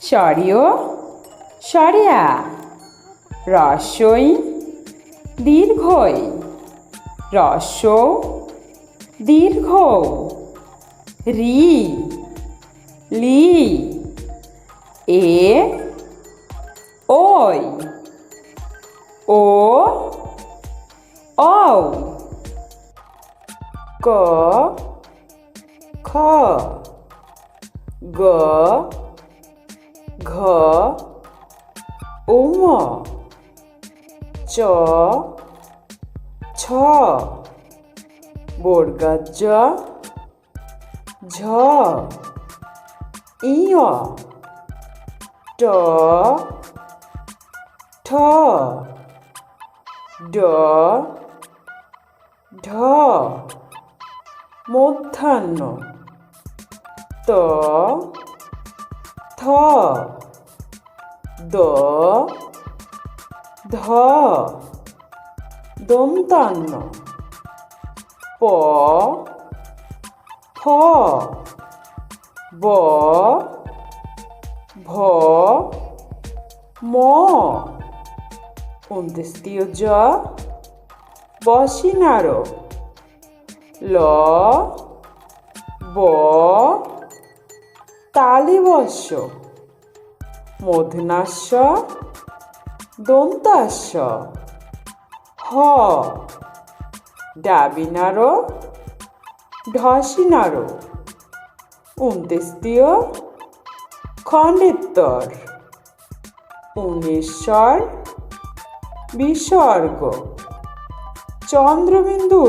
সরিও, সরিয়া। রস্যই দীর্ঘই। রস্য দীর্ঘ রি, লি। এ, ওই। ও ও ক, খ। গ ঘ উম চ ছ বর্গাজ ঝ ইয় ট ঠ ড ঢ মধ্যাহ্ন ত থ দ ধ দন্তান্ন প ফ ব ভ ম উনত্রিশতীয় জ বসিনারো ল ব তালিবস্য মধুনাস্য দন্তাস্য হ। ডাবিনারো ঢসিনারো। উনত্রিশতীয় খণ্ডিত্তর। উনিশ্বর বিসর্গ। চন্দ্রবিন্দু।